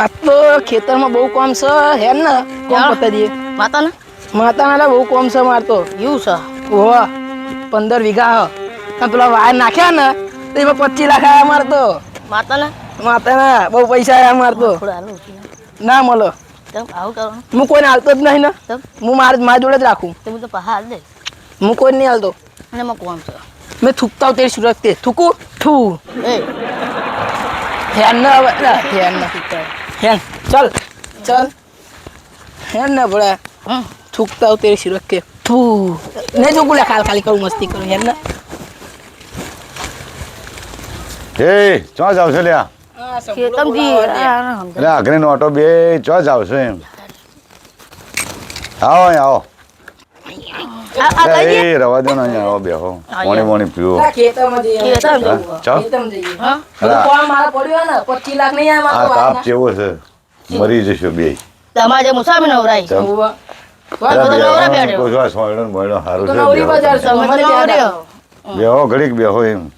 આ તો ખેતરમાં બહુ કામ છે હે ને? કોમ પતા દઈએ માતા માતાના બહુ કોમ છે મારતો એવું છે? ઓહો પંદર વીઘા હ. પેલા વાયર નાખ્યા ને તો એમાં પચીસ લાખ આવ્યા મારતો માતાના? માતાના બહુ પૈસા આવ્યા મારતો ના મળો. આવું હું કોઈને હાલતો જ નહીં ને. હું માર મારા જોડે જ રાખું. હું તો પહા દે હું કોઈ નહીં હાલતો. અને એમાં કોમ છે? મેં થૂકતા તેરી સુરત તે. થૂકું? થૂ. એ. હેન ને હવે. ના, હેન ને. હેન ચાલ. ચાલ. હેન ને ભળે થૂકતા તેરી સુરત કે થૂ ને જો બોલે ખાલી ખાલી કરું મસ્તી કરું હેન ને. એ ચો જાવ છો લ્યા? આ ના ઓટો બે ચો જાવ છો એમ? આવો આવો. એ રવા દો ને અહીંયા આવો બેહો. પાણી પાણી પીવો. ખેતરમાં જઈએ. ખેતરમાં હા, જઈએ. ને લાખ નહીં આ મારા તાપ કેવો છે. મરી જશો બે. તમારે જે મુસાફરી નવરાય. ચમ. ઉવ્વ. બધા અરે નવરા બેહો, ઘડીક બેહો એમ.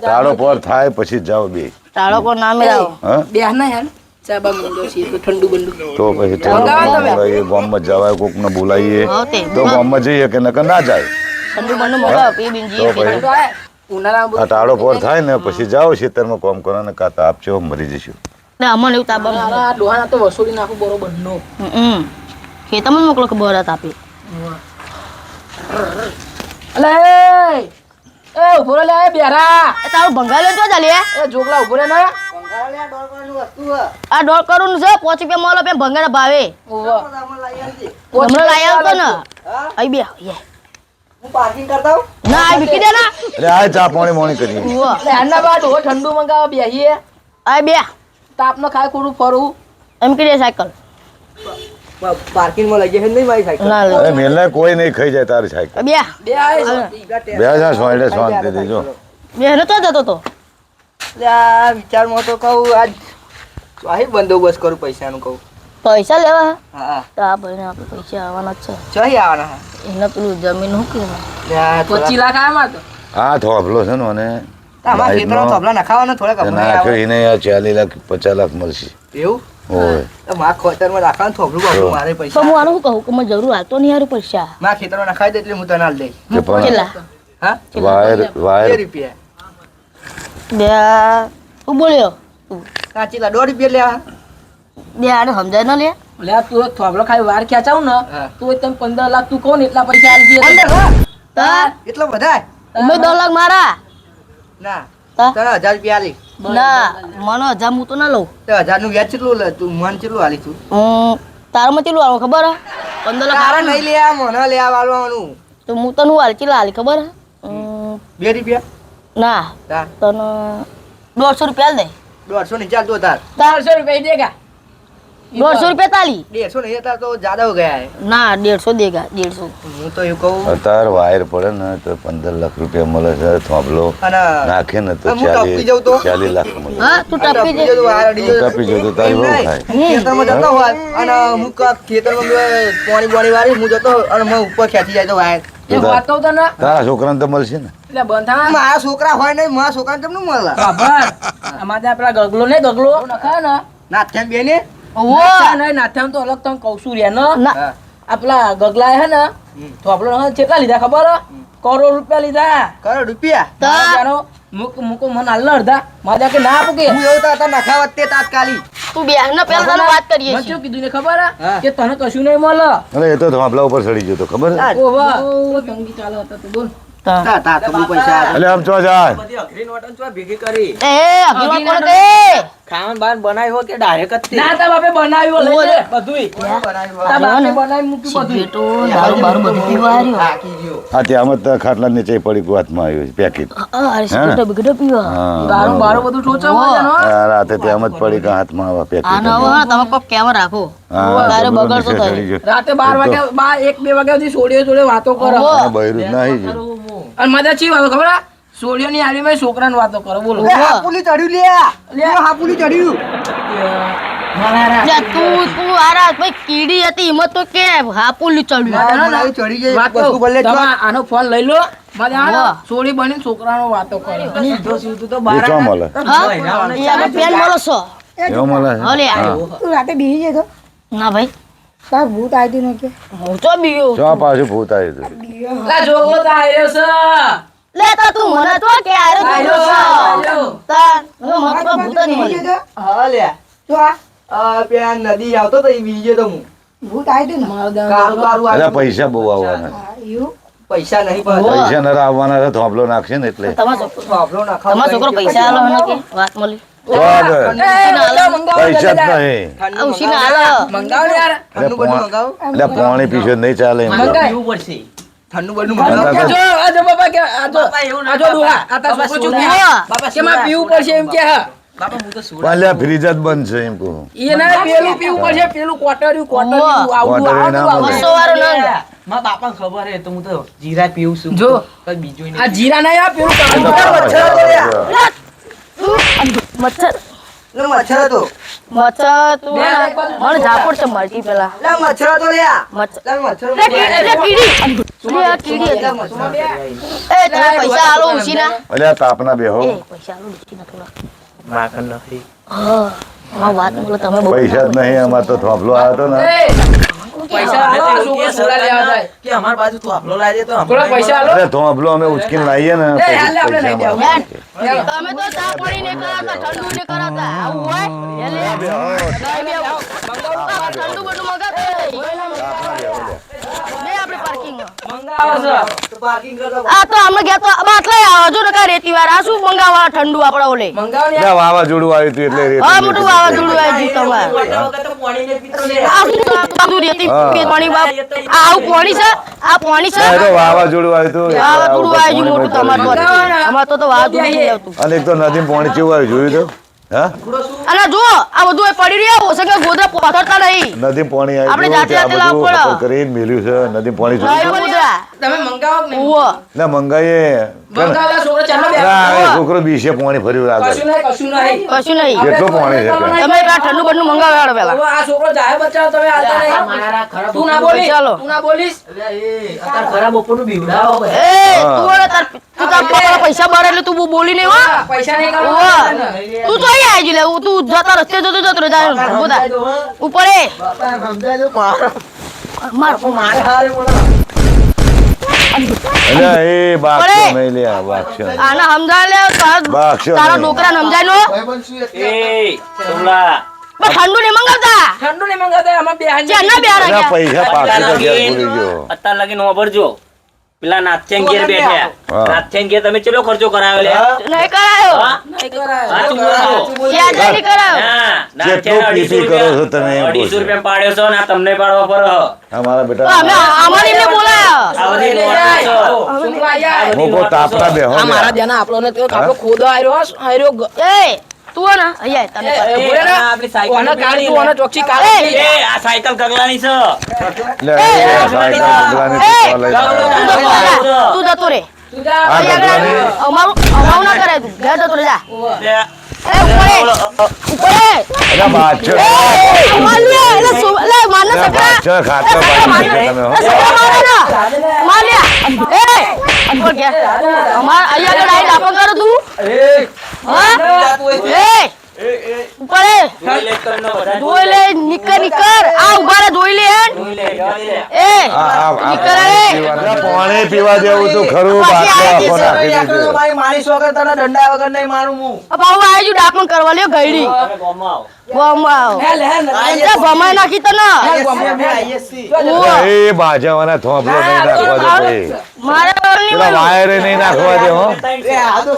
તાળો પર થાય પછી જાઓ બે. તાળો પર ના મેળવો. બે ના યાર તો ઠંડુ બંડુ. તો પછી. બોલાવીએ ગામમાં જવાય કોકને બોલાવીએ. તો. ગામમાં જઈએ કે નકર ના જાય. તાળો પર થાય. ને પછી જાઓ ખેતરમાં કામ કરો ને કાતા આપજો મરી જશું. અમને એવું તાબા ડોહાના તો વસૂલી નાખું બરોબર નો. ખેતરમાં મોકલો કે બરાત આપી? અલે એ એ ઊભો રે લે બેરા. એ તારું ભંગાલો જો ચાલે. એ જોગલા ઊભો રે ને. આ ડોલ કરું છે પાંચ રૂપિયા મોલો પે ભંગાના ભાવે. હમણાં લાયા આવતો ને. અહીં બે યે. ના આ વિકી દે ના. અરે આ ચા પાણી મોણી કરી આના બાદ હો ઠંડુ મંગાવો બેહીએ. આ બે. તાપનો ખાય ખોડું ફરવું એમ કે સાયકલ. સાયકલ પાર્કિંગમાં લઈ જશે નહીં મારી સાયકલ? અરે કોઈ નહીં ખાઈ જાય તારી સાયકલ. બે. બે બે જા. દેજો બે નતો જતો તો. આ વિચારમાં તો કહું આજ ચાહી બંદોબસ્ત કરું પૈસાનું કહું. પૈસા લેવા? હા. તો આ ભાઈને આપણે પૈસા આવવાના જ છે. ચાહી આવવાના એને પેલું જમીન હું કે હા પચીસ લાખ આમાં તો. આ થોભલો છે ને પૈસા. હું હું તને હા બે તું બોલ્યો કાચી લા દોઢ રૂપિયા લેવા. બે આને સમજાય ન લે. લે આ તું થોબલો ખાઈ વાર ખેંચાવ ને હા. તો તમે પંદર લાખ તું કહો ને એટલા પૈસા આલી? તા એટલો બધા અમે દસ લાખ મારા. ના. તા તને હજાર રૂપિયા આલી. ના મને હજાર હું તો ના લઉં. તો હજારનું વ્યાજ કેટલું લે? તું મન કેટલું આલી તું? હું તારામાં કેટલું આવું ખબર હે? પંદર લાખ તારા નહીં લેવા મને લેવા વાળવાનું. તો હું તને હું હાલ કેટલા હાલી ખબર હે? હમ, બે રૂપિયા. ના. તને દોઢસો રૂપિયા દે. દોઢસો ની ચાલતો તાર ચારસો રૂપિયા દેગા દોઢસો રૂપિયા તાલી. દેડસો નહીં તાર તો જ્યાદા હો ગયા હે ના દેડસો દેગા દેડસો હું તો એવું કહું. અતાર વાયર પડે ને તો પંદર લાખ રૂપિયા મળે છે. થોભલો નાખે ને તો ચાલી ટપકી જાઉં તો? ચાલીસ ચાલીસ લાખ મળે. હા તું ટપી અડી જતું. ટપી જતું તારી બહુ થાય. ખેતરમાં જતો હોય અને હું ખેતરમાં પાણી પાણી વાળી હું જતો અને મને ઉપર ખેંચી જાય તો વાયર. એ વાત કહું તને. છોકરાને તો મળશે ને. મારા છોકરા હોય નહીં મારા છોકરાને તમને મળે. અમારે પેલા ગગલો ને ગગલો. નખા ને નાથ્યાન બેને તો અલગ તમે કહું છું રે ને ના. હા. આ પેલા ગગલા હે ને તો આપણે કેટલા લીધા ખબર કરોડ રૂપિયા લીધા. કરો રૂપિયા? તા. મુકો મને હાલ અડધા. મારા કે ના આપું કે? હું એવું તો નખાવત તે તાત્કાલિક. તું બે ને પેલા તને વાત કરીએ મને શું કીધું ને ખબર હા. કે તને કશું નહીં મળે. અરે એ તો થોભલા ઉપર ચડી ગયો તો ખબર ઓ વાહ ઓ તંગી ચાલે હતા તો બોલ. તા. તા તા તો બહુ પૈસા એટલે આમ ચો જાય? એ અભિમાન કોણ કે ખાવાનું બાર બનાવ્યો હોય કે ડાયરેક્ટ જ ના તા બાપે બનાવ્યો લઈ લે બધુંય. તા બાપે બનાવી મૂક્યું બધું તો દારૂ બારૂ બધું પીવાર્યો થાકી ગયો. આ ત્યાં જ તો ખાટલા નીચે પડી હાથમાં આવ્યું પેકેટ. હા અરે સિગરેટો બિગરેટો પીવા. દારૂ બારૂ બધું ટોચા ને આ રાતે ત્યાં જ પડી કે હાથમાં આવા પેકેટ આ હવે તમે કોક કેમ રાખો. હા, તારે તો બગડતો થાય. રાતે 12 વાગે બાર એક બે વાગ્યા સુધી સોડિયો જોડે વાતો કરો. બૈરું જ અને મજા ચી વાતો ખબર હે? આડી માં છોકરાની વાતો કરો બોલો. હાપુલી ચડ્યું લે. લે. હાપુલી ચડ્યું. તું તું આરા ભાઈ કીડી હતી હિંમત તો કે હાપુલી ચડ્યું. ચડી જાય આનો ફોન લઈ લો. બની છોકરાનો વાતો કરો. તું રાતે બીજી જતો ના ભાઈ. તાર ભૂત આવી નો કે હું તો બીયો પાછું ભૂત આવી હતું જોગલો તો આયરો છે. લે તો તું મને તો કે આરે તું તાર હું મને તો ભૂત નહીં મળી હા લ્યા. તો આ. આ પેલા નદી આવતો તો એ બીજો તો હું. ભૂત આવી ને. કારું કારું એટલે પૈસા બહુ આવવાના. પૈસા નહીં પૈસા નરા આવવાના છે થોભલો નાખશે ને એટલે. તમારો છોકરો તમારો છોકરો પૈસા આલો કે વાત મળી. તો મંગાવો મંગાવો પૈસા જ નહીં. મંગાવો. ને પોણ- મંગાવો પીછે નહીં ચાલે એમ તો. ઠંડુ બધું મંગાવો. મંગાવો કે જો આ જો બાપા કે આ જો આ જો ડોહા આ તાર છોકરો ચૂપ બાપા કે માં પીવું પડશે એમ કે હા. પણ લ્યા ફ્રીજ જ બંધ છે એમ કહું. એ ના પેલું પીવું પડશે પેલું કોટર્યું કોટર્યું. બસો વાળો નંગ મારા બાપાને ખબર હે તો હું તો જીરા પીવું છું. જો. બીજું આ જીરા નહીં આ પેલું એ તો કાળું પાછળ કોટર્યું. મચ્છર. લે મચ્છર હતો તું મને ઝાપડ છે મરજી પેલા લે મચ્છર હતો લ્યા મચ્છર મચ્છર લે કીડી. લે આ કીડી એ તમે પૈસા આલો ઉસીના અલ્યા તાપના બેહો. પૈસા આલો ઉસીના થોડા. માખણ નથી. હા. હા વાત બોલો તમે પૈસા જ નહીં અમાર તો થોભલો આવ્યો હતો ને. પૈસા આલો આ છોકરો સોડા લેવા જાય. કે અમાર બાજુ તું આપલો લાવી દે તો થોડા પૈસા આલો. થોભલો અમે ઉચકીને લાવીએ ને પૈસા આ તો અમે ગયા તો બાટલા આવો જો ને કા રેતી વાર. આ શું મંગાવવા ઠંડુ આપણે ઓલે? મંગાવો વાવાઝોડું આવ્યું હતું એટલે હા મોટું વાવાઝોડું આવ્યું ગયું તમારે. આ શું આ રેતી? Ah. પાણી બાપ આ આવું પાણી છે? આ પાણી છે? વાવાઝોડું આવ્યું હતું. વાવાઝોડું આવું મોટું તમારે ભરી તો તો વાવાઝોડું નહીં આવતું. અને એક તો નદીમાં પાણી કેવું આવ્યું જોયું તો? હા? અને જો આ બધું એ પડી રહ્યા ઓછે કે ગોદરા પથરતા નહીં. નદી પાણી આપણે આવ્યું જાતે જાતે લાવવું ખબર કરીને મેલ્યું છે નદી પાણી જોયું તમે મંગાવો કે નહીં? ઉવ્વ. મંગાઈએ. મંગાવો છોકરો ચાલો બે ના, છોકરો બીસે પાણી ફર્યું આગળ. કશું નહીં કશું નહીં. કશું નહીં. કેટલું પાણી છે તમે આ ઠંડુ પેલા. આ છોકરો બચ્ચા તમે નહીં. તું ના બોલીશ ચાલો. તું ના બોલીશ. ખરાબ બપોરનું બીવડાવો એ તું વળે તું તાર પપ્પાના પૈસા બહાર એટલે તું બહુ બોલી નહીં હો. પૈસા નહીં ઉવ્વ. તું તો અહીંયા આવી લે તું જતા રસ્તે જતો જતો રહે બધા. ઉપર એ. માર. એટલે એ બાક્ષો પડે. લે બાક્ષો આને સમજાય લે બાક્ષો તારા ડોકરાને સમજાય નો? એ સોમલા. ઠંડુ નહીં મંગાવતા? ઠંડુ નહીં મંગાવતા આમાં બે હાંજે ચારના બે હારા એટલે ગયા પૈસા પાકીટ હજાર ભૂલી ગયો. અત્યાર લગીને વાપરજો પેલા નાથચેન ઘેર બેઠ્યા હા. નાથચેન ઘેર તમે ચેટલો ખર્ચો કરાવ્યો લે? નહીં કરાયો. નહીં કરાય. કરાયો. તમે પાડ્યો છો ને તમને પાડવા પર? અમારા બેટા અમે અમારી બોલાયો. મોકો બેહો. આપણો ને તો આપણો ખોદો એ તું અહીંયા આપણી સાયકલ ઓને ચોકસી. એ, એ, આ સાયકલ છે. લે, સાયકલ તો. જતો રે. અમારું અમારું ના કરે તું ઘેર જતો રે જા અમાર અહીંયા આગળ કરો તું હા? લે નિકર નિકર આ ઊભા રે લે. એ નિકર પાણી પીવા જેવું તો ખરું બાટલો આખો નાખી દીધો. મારી મારી વગર તને દંડા વગર નહીં મારું હું આ બાબુ આવી કરવા લ્યો ગયડી તમે ગામમાં આવો. ગમાવ હે, લે, હે, ને. નાખી તને એ બાજાવાના થોપલો નહીં નાખવા દે ભાઈ. મારે પેલા મળ્યું. નહીં નાખવા દે હો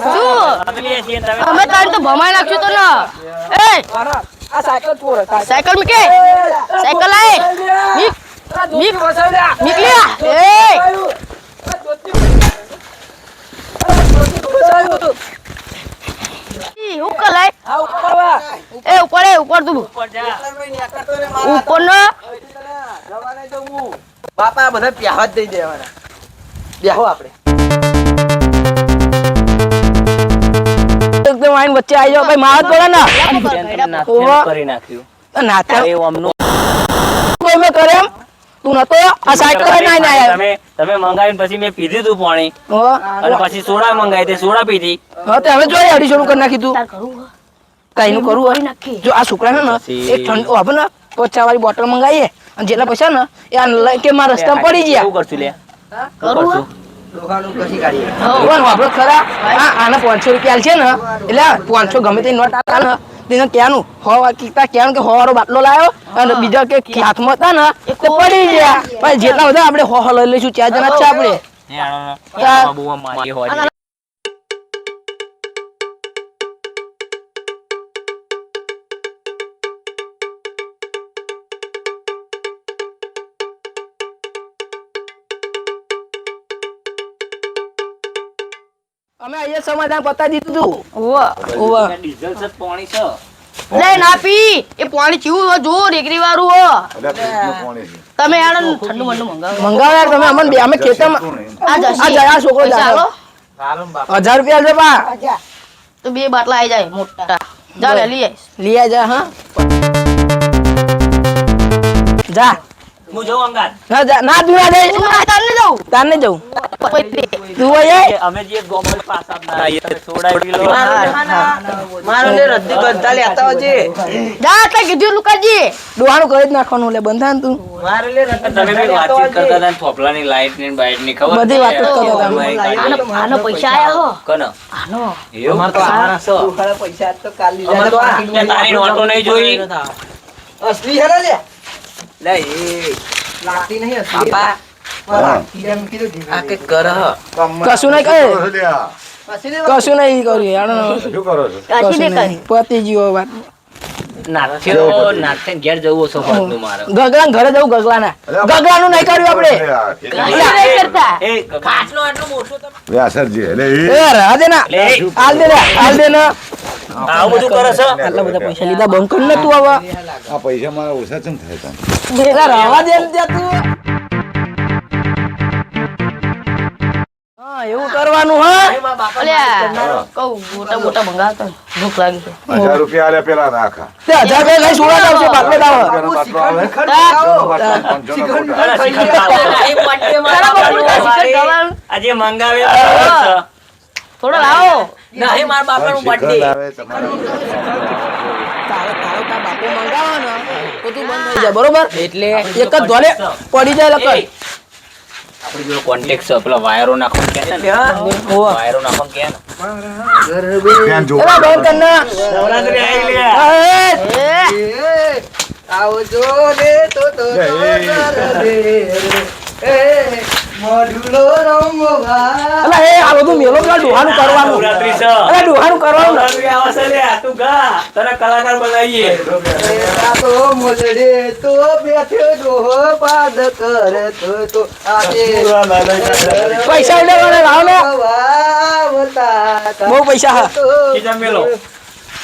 શું અમે તમે અમે તારી તો ભમાઈ નાખ્યું તને એ આ સાયકલ છોડ, સાયકલ. મૂકે નીક એ ઉપર. એ ઉપર એ ઉપર તું ઉપર નો બાપા બધા પ્યાવા જ દઈ દેવાના બેહો આપણે. એકદમ આઈને વચ્ચે આવી જાવ ભાઈ મારા જ બોલે ને. કરી નાખ્યું. નાતા એ અમનું કોઈ મે કરે એમ? તું નતો? આ સાઈડ કરે ના ના તમે તમે મંગાવીને પછી મે પીધી તું પાણી. અને પછી સોડા મંગાવી તે સોડા પીધી. હા તે હવે જોઈ અઢીસો નું કરી નાખી તું. તાર કરું તાઈનું કરવું હોય જો આ છોકરાને ને એક ઠંડો હવે ને પચાસ વાળી બોટલ મંગાવીએ. અને જેટલા પૈસા ને એ કે મારા રસ્તા પડી ગયા. શું કરશું લે. વાપરો ખરા? પાંચસો રૂપિયા છે ને. એટલે પાંચસો ગમે તે નોટ આતા ને. તેને ક્યાંનું હો કીતા ક્યાં કે હો વાળો બાટલો લાવ્યો અને બીજા કે હાથમાં હતા ને તે પડી ગયા. પણ જેટલા બધા આપણે હો હો લઈ લઈશું ચાર જણા છે આપણે હે, આનો- તા- આમાં બહુ આમ મારી હોય છે. અમે અહીંયા સમાધાન પતાવી દીધું. તું ઓવા. ઓવા. ડીઝલ છે પાણી છે. લે ના પી એ પાણી ચીવું જો રેગરી વાળું હો. તમે યાર ઠંડુ મંડુ મંગાવો. મંગાવો યાર તમે અમને બે- અમે ખેતરમાં આ આ જશે જાય આ છોકરો ચાલો હજાર રૂપિયા છે બા. તો બે બાટલા આવી જાય મોટા. જા લે લઈ આવીશ. લઈ જા હા. જા. હું જઉં અંગાત. ના ના તું ના જઈ તું ના તાર ને જાઉં. તારને જવું પછી તું હોય અમે જે ગોમલ પાસ આપના એ સોડા મારો લે રદ્દી બધા લેતા આવજે જા તે કીધું લુકાજી. ડોહાનું કરી જ નાખવાનું લે બંધા તું. મારે લે રદ્દી તમે બી વાતચીત કરતા હતા થોપલાની લાઈટ ને બાઈટની ખબર બધી વાતો કરતા હતા. આનો આનો પૈસા આયા હો કનો? આનો. એવું? અમાર તો આવાના છો પૈસા તો કાલ લીધા અમાર તો આ એટલે તારી નોટો નહીં જોઈ? અસલી હરા લે? લે એ. લાગતી નહીં કશું નહીં કરો. છો? કશું નહીં કર્યું છો પતી. વાત ઘેર જવું હશે ફરતું ગગલા ઘરે જવું ગગલાના ગગલાનું નહીં કર્યું આપણે. કરતા. એ કાચનો આટલો મોટો તમે વ્યાસરજી એ ના. લે. દે ને દે ને. આવું બધું કરે છે? આટલા બધા પૈસા લીધા બંધ ને તું હવે આ પૈસા મારા ઓછા ચમ થાય તને. એલા રહેવા દે ને તું. હા એવું કરવાનું હા. અલ્યા કહું મોટા મોટા મંગાવતા ભૂખ લાગી છે. હજાર રૂપિયા આલ્યા પેલા નાખા. તે હજાર રૂપિયા લઈ સુવા જાવ બાટલો દાવ આવે. આજે મંગાવે થોડો લાવો. નહીં મારા બાપા નું બર્થડે તારો તારો તાર બાપુ મંગાવો ને તો તું બંધ થઈ જાય બરોબર? એટલે એક જ ધોલે પડી જાય લકડ આપણી જોડે કોન્ટેક્ટ છે પેલા વાયરો નાખો કે ને વાયરો નાખો કે ને ત્યાં જો એલા બંધ કર નવરાત્રી આવી લે એ, એ, આવજો રે તો તો રે એ. અલા એ આ બધું મેલો પેલા ડોહાનું કરવાનું. નવરાત્રી છે. અલા ડોહાનું કરવાનું. ને. આવશે લે તું ગા. તને કલાકાર બનાવીએ. એરા તો મોલડે તો બેઠ્યો ડોહો પાદ કરે તો તો આજે પૈસા લેવાના લાવ ને. બહુ પૈસા હા. મેલો.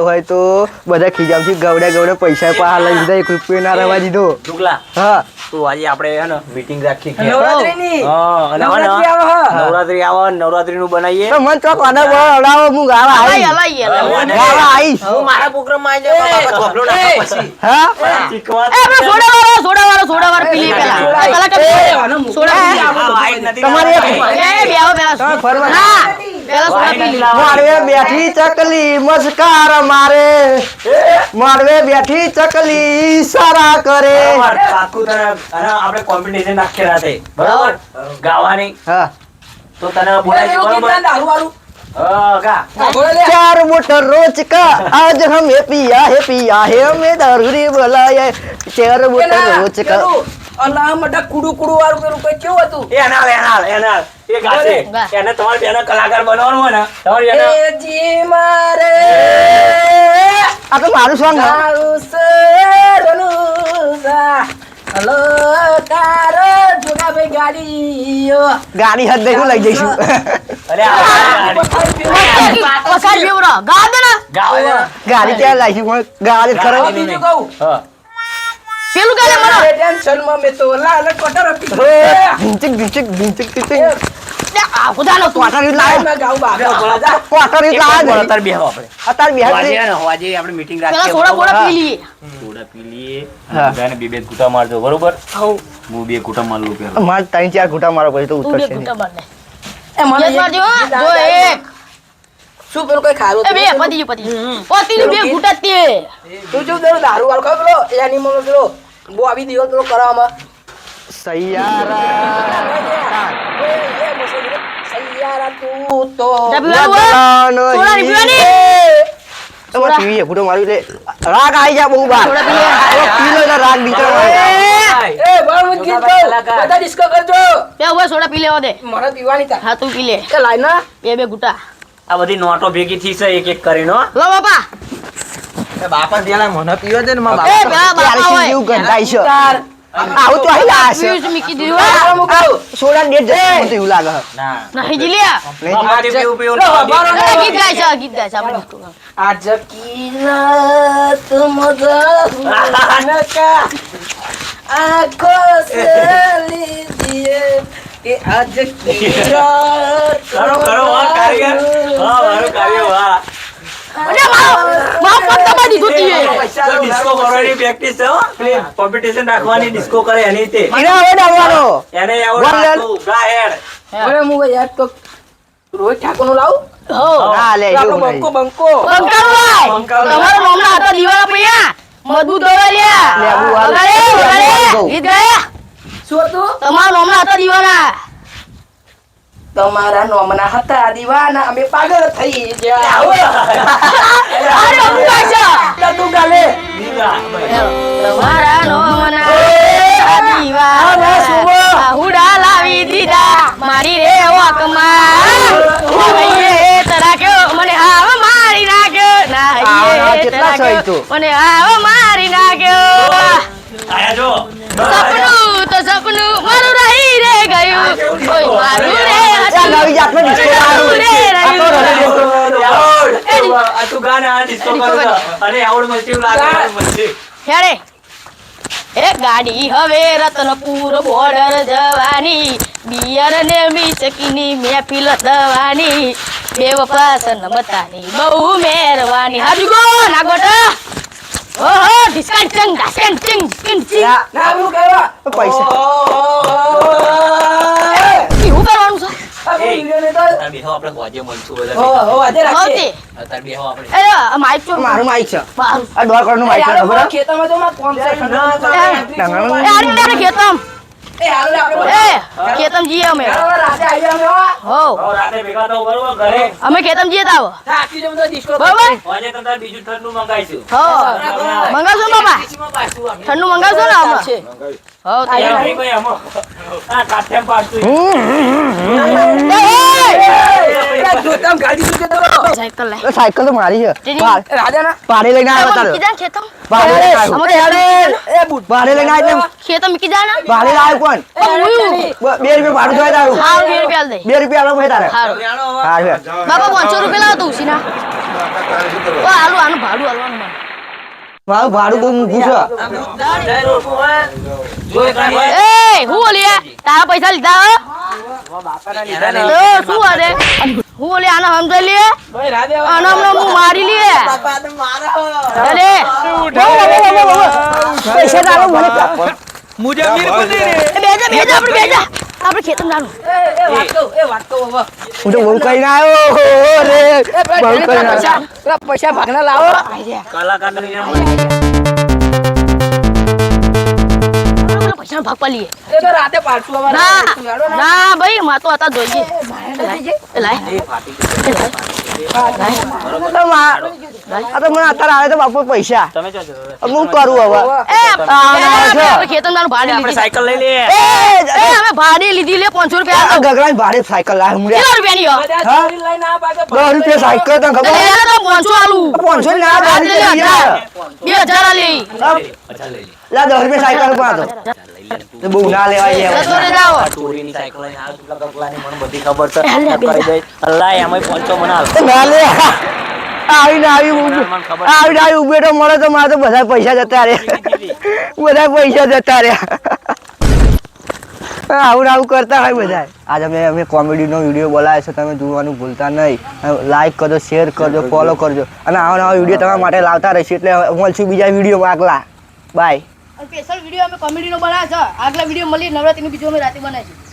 હોય તો બધા ખીજામથી ગવડે ગવડે પૈસા પા લઈ દીધા રૂપિયો ના રવા દીધો હા તું આજે આપણે હે ને મીટિંગ રાખી કે નવરાત્રીની? હા, અને ને નવરાત્રી આવે નવરાત્રી આવે નવરાત્રી નું બનાવીએ. તો મન ચોક વડાવો હું. ગાવા હલાઈ. ગાવા આવીશ. હું મારા પ્રોગ્રામમાં આવી જાઉં બાપા થોભલો નાખો પછી. હા? એ આપણે સોડા વાળો સોડા વાળો સોડા વાળો પી પેલા. પેલા કે સોડા તમારી. એ બેવો પેલા ફરવા ના. મારવે બેઠી ચકલી મસ્કાર મારે. મારવે બેઠી ચકલી સારા કરે. કાકુ તને આપણે કોમ્પિટિશન નાખી રાતે બરાબર? ગાવાની. હા. તો તને બોલાવી બરાબર? દારૂ ચાર મોટર રોજ કા? આજ હમે પિયા હે પિયા હે હમે દારૂ બોલાય. ચાર મોટર રોજ કા? અલા મટા કુડું કુડું વાળું પેલું કઈ કેવું હતું? એ એના એના એના એ ગાશે. એને તમારી બેનો કલાકાર બનવાનું હોય ને તમારી બેનો એ જી મારે. આ તો મારું સોંગ તારું છે હલો કાર જોગાભાઈ ગાડી ગાડી હદ દેખું લઈ જઈશું. અરે ગાડી. ત્યાં લાવીશું ગાડી ખરો બીજું કહું. હા. પેલું કાલે મને ટેન્શનમાં મેં તો લાલ કોટર આપી ઢીંચક ઢીંચક ઢીંચક ઢીંચક આ ખુદાનો તું બેહો આપણે. પેલા સોડા બરોબર? બોડા પી લઈએ. સોડા પી લઈએ. હા. બે બે ઘૂંટા મારજો, બરોબર? હું બે ઘૂંટા માર લઉં પહેલા. મારે ત્રણ ચાર ઘૂંટા મારો પછી તો તું બે ઉતરશે માર લે. એ મને મારજો, જો એક. શું પેલું કઈ ખારું એ બે પતી ગયું, પતી ગયું. પતી ગયું, બે ઘૂંટા જ તે તું જો દરો દારૂ વાળો ખાવ પેલો એનિમલ પેલો બો આવી દીયો પેલો કરવામાં. સૈયારા. તું તો જા મારી લે રાગ આવી જાય બહુ બાર રાગ બીજો એ. બળ મુજ ગીત બધા ડિસ્કો કરજો. બે ઊભા સોડા પી લેવા દે. મને પીવાની તા. હા તું પી લે. લાઈ ના. બે બે ઘૂંટા. આ બધી નોટો ભેગી થઈ છે એક એક કરીને લો બાપા. બાપા દેલા મને પીવા દે ને મા બાપા એ બાપા જીવ ગંધાઈ છે? આવું તો આલા છે. મ્યુઝ મીકી દીધું સોડા ડેટ જતો તો એવું લાગે ના. નહીં જીલિયા મારી પીવું પીવું ગીત ગાય છે ગીત ગાય છે આપણે આ જકીરત મદન કા આખો સે લીધીએ કે આજ કરો કરો વાહ કાર્ય વાહ મારું કાર્ય વાહ. લાવું? હા. લે બંકો બંકો મજબૂત શું હતું? તમારા મામલા હતા દીવાના. તમારા નોમના હતા દીવાના. અમે પાગલ થઈ ગયા. અરે અમુક ગાય તું ગાલે. તમારા નોમના દીવાના. આહુડા લાવી દીધા. મારી રે વાકમાં હૈયે તરાક્યો. મને હાવ મારી નાખ્યો. ના કેટલા છે તો? મને હાવ મારી નાખ્યો. આયા જો. ગાડી હવે રતનપુર બોર્ડર જવાની બિયર ને મિસકીની મહેફિલ થવાની બે વપાસ મતાની બહુ મહેરવાની હાજુ ગો નાગોટા ઓહો ડિસ્કાઉન્ટ ચંગ ચિંગ ચિંગ ચિંગ. ના, પેલું કહેવા પૈસા શું કરવાનું છે આપણે વિડીયોને બેહો આપણે હોજે મળશું બધા હો હો રાખીએ અત્યારે બેહો આપણે. એ આ માઇક મારું માઈક છે. આ દોઢ કરોડનું માઈક છે ખબર? ખેતરમાં તો માં કોમ છે ખંડ. એ ખેતમ. એ હાલો આપણે એ ખેતમ જઈએ અમે. રાતે આવી અમે હો. રાતે ભેગા થાવ બરોબર ઘરે. અમે ખેતમ જઈએ તાવ. થાકી જવું તો disco બરોબર? હોજે તો તારે બીજું ઠંડુ મંગાઈશું હો. મંગાવશો બાપા? ઠંડુ મંગાવશો ને. સાયકલ તો મારી છે. ભાડ- લઈને આવ્યો ખેતમ. ભાડે લઈને આવ્યો. ખેતમ કોણ? બે રૂપિયા ભાડું જોઈ તારું. હારું બે રૂપિયા દે. બે રૂપિયા આલો ભાઈ તારે. હારું. બાપા પાંચસો રૂપિયા લાવો તો ઉસીના ઓ હાલું આનું ભાડું હાલવાનું મને. મારું ભાડું બહુ મૂકું છે. એ હું ઓલી તારા પૈસા લીધા હો? શું અરે હું ઓલી આને સમજાઈ લે આને હમણાં હું મારી લે અરે પૈસા તારો મને એ બેજા બેજા આપણે બેજા આપણે ખેતર જાણું એ વાત કહું, એ વાત કહું હવે. હું તો બહુ કહીને આવ્યો. રે બહુ કઈ ના પૈસા પૈસા ભાગના લાવો પૈસા ભાગ પાલીએ એ તો રાતે અમારે. ના ને. ના ભાઈ માં તો હતા જોઈએ લાય. લાય. લાય. તો મા- આ તો મને અત્યારે આવે તો બાપુ પૈસા તમે જો. હું કરું હવે એ આ આપણે છે. ખેતરનું ભાડે આપણે લીધી સાયકલ લઈ લે એ અમે ભાડે લીધી લે 500 આ રૂપિયા ગગરાની ભાડે સાયકલ લાવે હું કેટલા રૂપિયા ની હા? દસ રૂપિયા સાયકલ તને ખબર એટલે તો 500 આલું પાંચસો ની ના દસ રૂપિયા યાર. બે હજાર આલી લા દસ રૂપિયા સાયકલ પણ હતો તો બહુ ના લેવાય જાઓ. આ ચોરીની સાયકલ લઈને આવ્યો ગગલાની મને બધી ખબર છે કરી દઈશ. અલ્લાહ એમાંય પહોંચો મને હાલ. ના લે આવીને આવી આવીને આવી ઉભે તો મળે તો મારે તો બધા પૈસા જતા રહ્યા. બધા પૈસા જતા રહ્યા. આવું આવું કરતા હોય બધા. આજે અમે અમે કોમેડીનો વીડિયો બોલાવ્યો છે તમે જોવાનું ભૂલતા નહીં. લાઈક કરજો શેર કરજો ફોલો કરજો. અને આવા નવા વીડિયો તમારા માટે લાવતા રહીશું એટલે મળશું બીજા વીડિયો આગલા. બાય સ્પેશિયલ વીડિયો અમે કોમેડીનો બનાવ્યો છે. આગલા વીડિયો મળીએ નવરાત્રીનું બીજું અમે રાતે બનાવીશું.